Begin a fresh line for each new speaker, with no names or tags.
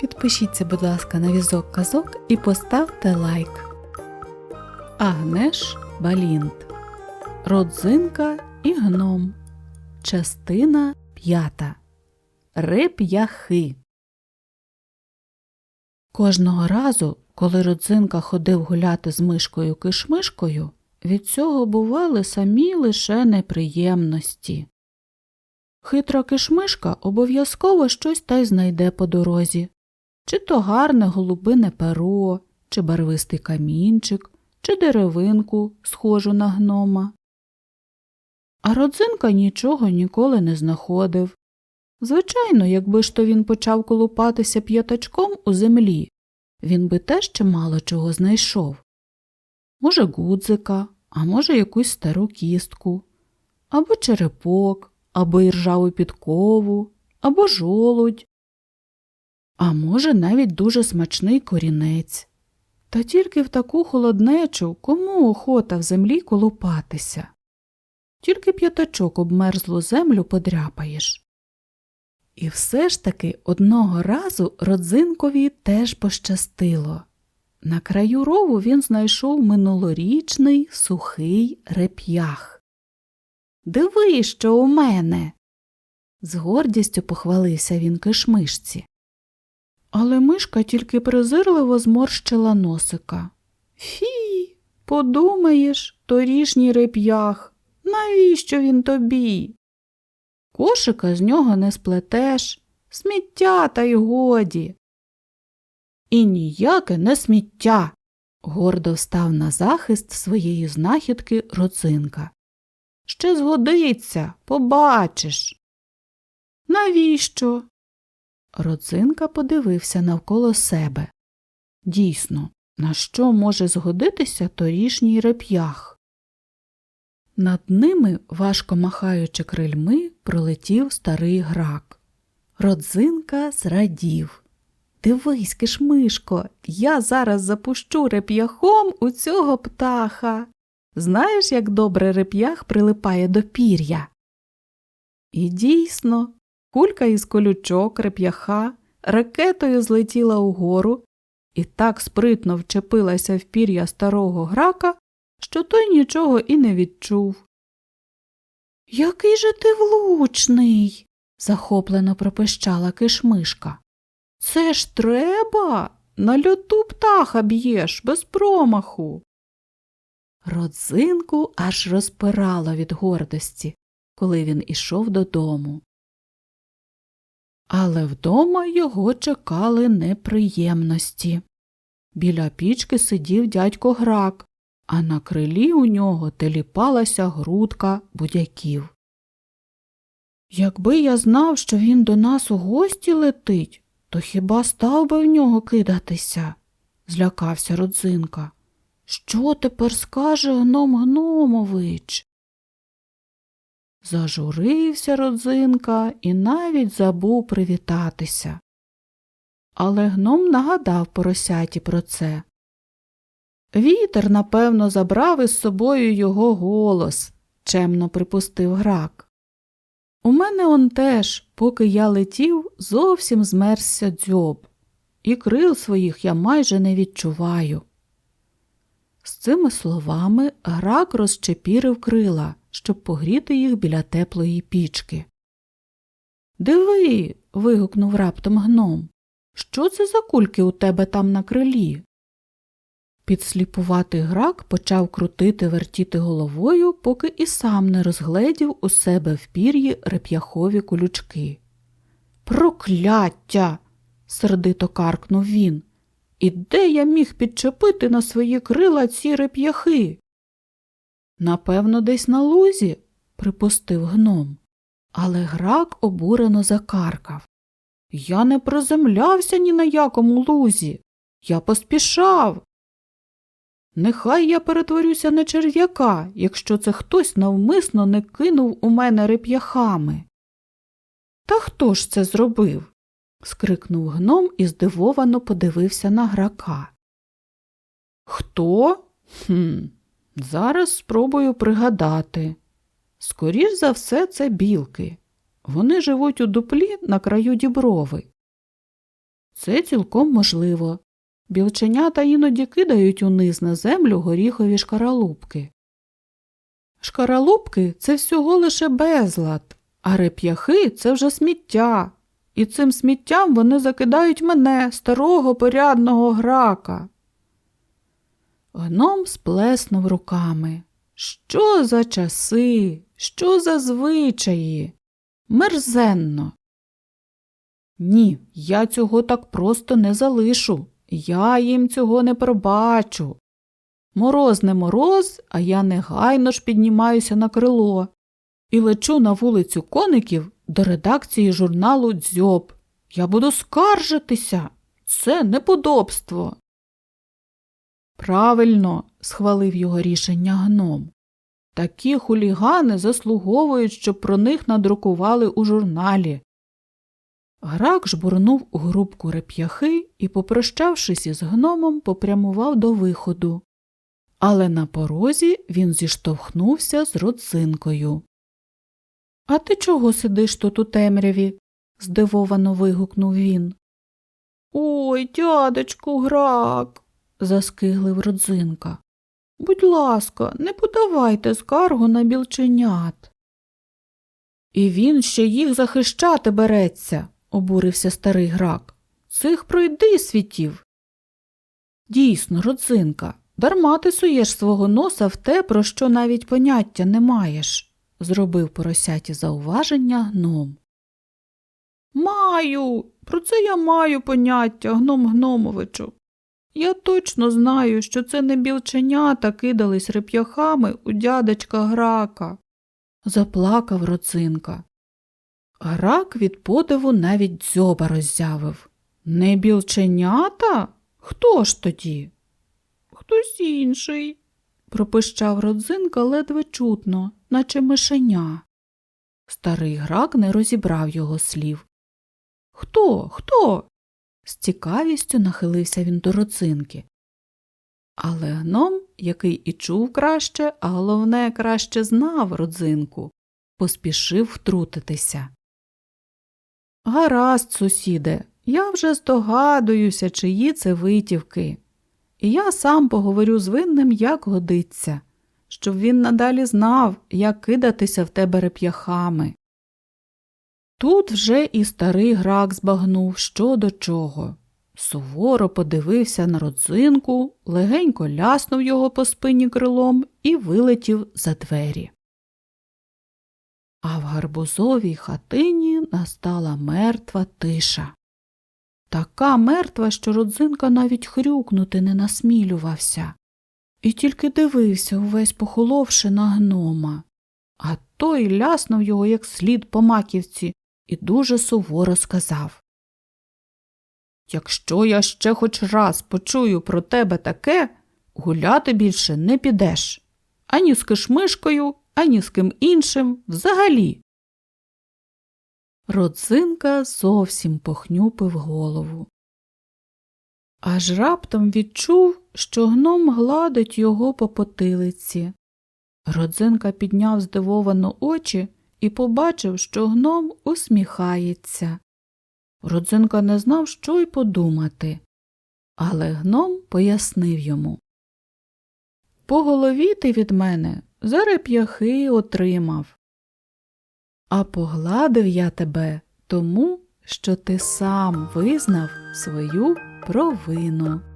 Підпишіться, будь ласка, на візок казок і поставте лайк. Агнеш Балінт Родзинка і гном. Частина п'ята. Реп'яхи. Кожного разу, коли родзинка ходив гуляти з мишкою кишмишкою, від цього бували самі лише неприємності. Хитра кишмишка обов'язково щось та й знайде по дорозі чи то гарне голубине перо, чи барвистий камінчик, чи деревинку, схожу на гнома. А родзинка нічого ніколи не знаходив. Звичайно, якби ж то він почав колупатися п'ятачком у землі, він би теж чимало чого знайшов. Може, гудзика, а може, якусь стару кістку, або черепок, або іржаву підкову, або жолудь, а може, навіть дуже смачний корінець. Та тільки в таку холоднечу кому охота в землі колупатися. Тільки п'ятачок обмерзлу землю подряпаєш. І все ж таки одного разу родзинкові теж пощастило. На краю рову він знайшов минулорічний сухий реп'ях. Диви, що у мене. З гордістю похвалився він кишмишці. Але мишка тільки презирливо зморщила носика. Фі, подумаєш, торішній реп'ях, навіщо він тобі? Кошика з нього не сплетеш, сміття та й годі. І ніяке не сміття. гордо встав на захист своєї знахідки родзинка. Ще згодиться, побачиш. Навіщо? Родзинка подивився навколо себе. Дійсно, на що може згодитися торішній реп'ях? Над ними, важко махаючи крильми, пролетів старий грак. Родзинка зрадів. Дивись, кишмишко, я зараз запущу реп'яхом у цього птаха. Знаєш, як добре реп'ях прилипає до пір'я? І дійсно, Кулька із колючок реп'яха ракетою злетіла угору і так спритно вчепилася в пір'я старого грака, що той нічого і не відчув. Який же ти влучний. захоплено пропищала кишмишка. Це ж треба. На льоту птаха б'єш без промаху. Родзинку аж розпирало від гордості, коли він ішов додому. Але вдома його чекали неприємності. Біля пічки сидів дядько грак, а на крилі у нього теліпалася грудка будяків. Якби я знав, що він до нас у гості летить, то хіба став би в нього кидатися? злякався родзинка. Що тепер скаже гном Гномович? Зажурився родзинка і навіть забув привітатися. Але гном нагадав поросяті про це. Вітер, напевно, забрав із собою його голос, чемно припустив грак. У мене он теж, поки я летів, зовсім змерзся дзьоб, і крил своїх я майже не відчуваю. З цими словами грак розчепірив крила щоб погріти їх біля теплої пічки. Диви. вигукнув раптом гном. Що це за кульки у тебе там на крилі? Підсліпуватий грак почав крутити вертіти головою, поки і сам не розгледів у себе в пір'ї реп'яхові колючки. Прокляття. сердито каркнув він. І де я міг підчепити на свої крила ці реп'яхи? Напевно, десь на лузі, припустив гном. Але грак обурено закаркав. Я не приземлявся ні на якому лузі. Я поспішав. Нехай я перетворюся на черв'яка, якщо це хтось навмисно не кинув у мене реп'яхами. Та хто ж це зробив? скрикнув гном і здивовано подивився на грака. Хто? Хм. Зараз спробую пригадати. Скоріш за все, це білки. Вони живуть у дуплі на краю діброви. Це цілком можливо. Білченята іноді кидають униз на землю горіхові шкаралупки. Шкаралупки це всього лише безлад, а реп'яхи це вже сміття. І цим сміттям вони закидають мене, старого порядного грака. Гном сплеснув руками. Що за часи? Що за звичаї? Мерзенно. Ні, я цього так просто не залишу. Я їм цього не пробачу. Мороз не мороз, а я негайно ж піднімаюся на крило і лечу на вулицю коників до редакції журналу Дзьоб. Я буду скаржитися. Це неподобство. Правильно, схвалив його рішення гном. Такі хулігани заслуговують, щоб про них надрукували у журналі. Грак жбурнув у грубку реп'яхи і, попрощавшись із гномом, попрямував до виходу. Але на порозі він зіштовхнувся з родзинкою. А ти чого сидиш тут у темряві? здивовано вигукнув він. Ой, дядечку грак, заскиглив родзинка. Будь ласка, не подавайте скаргу на білченят. І він ще їх захищати береться, обурився старий грак. Цих пройди світів. Дійсно, родзинка, дарма ти суєш свого носа в те, про що навіть поняття не маєш, зробив поросяті зауваження гном. Маю, про це я маю поняття, гном Гномовичу. Я точно знаю, що це не білченята кидались реп'яхами у дядечка грака, заплакав роцинка. Грак від подиву навіть дзьоба роззявив. Не білченята? Хто ж тоді? Хтось інший, пропищав родзинка ледве чутно, наче мишеня. Старий грак не розібрав його слів. Хто? Хто? З цікавістю нахилився він до родзинки. Але гном, який і чув краще, а головне, краще знав родзинку, поспішив втрутитися. Гаразд, сусіде, я вже здогадуюся, чиї це витівки, і я сам поговорю з винним, як годиться, щоб він надалі знав, як кидатися в тебе реп'яхами. Тут вже і старий грак збагнув, що до чого. Суворо подивився на родзинку, легенько ляснув його по спині крилом і вилетів за двері. А в гарбузовій хатині настала мертва тиша. Така мертва, що родзинка навіть хрюкнути не насмілювався, і тільки дивився увесь похоловши на гнома, а той ляснув його як слід по маківці і дуже суворо сказав Якщо я ще хоч раз почую про тебе таке, гуляти більше не підеш ані з кишмишкою, ані з ким іншим взагалі. Родзинка зовсім похнюпив голову. Аж раптом відчув, що гном гладить його по потилиці. Родзинка підняв здивовано очі і побачив, що гном усміхається. Родзинка не знав, що й подумати, але гном пояснив йому По голові ти від мене за реп'яхи отримав. А погладив я тебе тому, що ти сам визнав свою провину.